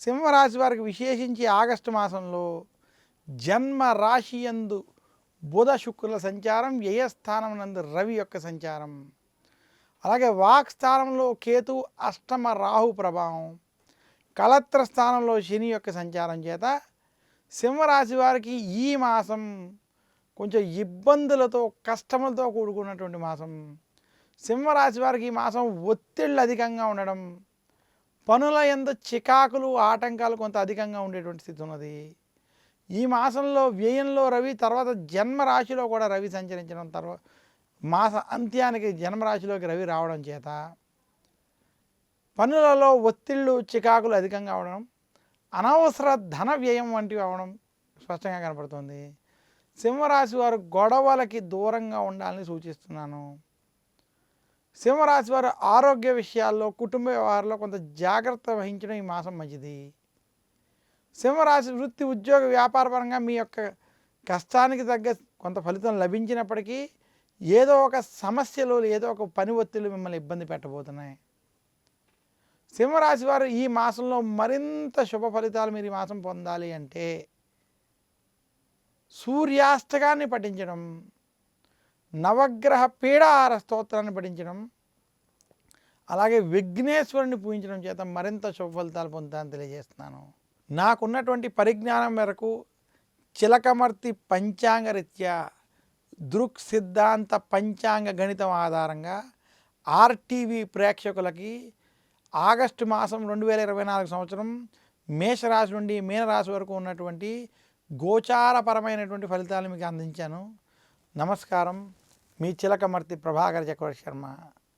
సింహరాశి వారికి విశేషించి ఆగస్టు మాసంలో జన్మ రాశి యందు బుధ శుక్రుల సంచారం వ్యయస్థానం నందు రవి యొక్క సంచారం. అలాగే వాక్ స్థానంలో కేతు అష్టమ రాహు ప్రభావం కలత్ర స్థానంలో శని యొక్క సంచారం చేత సింహరాశి వారికి ఈ మాసం కొంచెం ఇబ్బందులతో కష్టములతో కూడుకున్నటువంటి మాసం. సింహరాశి వారికి ఈ మాసం ఒత్తిళ్ళు అధికంగా ఉండడం పనుల ఎందు చికాకులు ఆటంకాలు కొంత అధికంగా ఉండేటువంటి స్థితి ఉన్నది. ఈ మాసంలో వ్యయంలో రవి తర్వాత జన్మరాశిలో కూడా రవి సంచరించడం తర్వాత మాస అంత్యానికి జన్మరాశిలోకి రవి రావడం చేత పనులలో ఒత్తిళ్ళు చికాకులు అధికంగా అవడం అనవసర ధన వ్యయం వంటివి అవడం స్పష్టంగా కనపడుతుంది. సింహరాశి వారు గొడవలకి దూరంగా ఉండాలని సూచిస్తున్నాను. సింహరాశి వారు ఆరోగ్య విషయాల్లో కుటుంబ వ్యవహారాల్లో కొంత జాగ్రత్త వహించడం ఈ మాసం మంచిది. సింహరాశి వృత్తి ఉద్యోగ వ్యాపారపరంగా మీ యొక్క కష్టానికి తగ్గ కొంత ఫలితం లభించినప్పటికీ ఏదో ఒక సమస్యలు ఏదో ఒక పని ఒత్తిళ్ళు మిమ్మల్ని ఇబ్బంది పెట్టబోతున్నాయి. సింహరాశి వారు ఈ మాసంలో మరింత శుభ ఫలితాలు మీరు ఈ మాసం పొందాలి అంటే సూర్యాస్తకాన్ని పఠించడం నవగ్రహ పీడాహార స్తోత్రాన్ని పఠించడం అలాగే విఘ్నేశ్వరుని పూజించడం చేత మరింత శుభ ఫలితాలు పొందుతానని తెలియజేస్తున్నాను. నాకున్నటువంటి పరిజ్ఞానం మేరకు చిలకమర్తి పంచాంగ రీత్యా దృక్ సిద్ధాంత పంచాంగ గణితం ఆధారంగా ఆర్టీవీ ప్రేక్షకులకి ఆగస్టు మాసం రెండు వేల ఇరవై నాలుగు సంవత్సరం మేషరాశి నుండి మీనరాశి వరకు ఉన్నటువంటి గోచారపరమైనటువంటి ఫలితాలు మీకు అందించాను. నమస్కారం. మీ చిలకమర్తి ప్రభాకర్ చక్రవర్తి శర్మ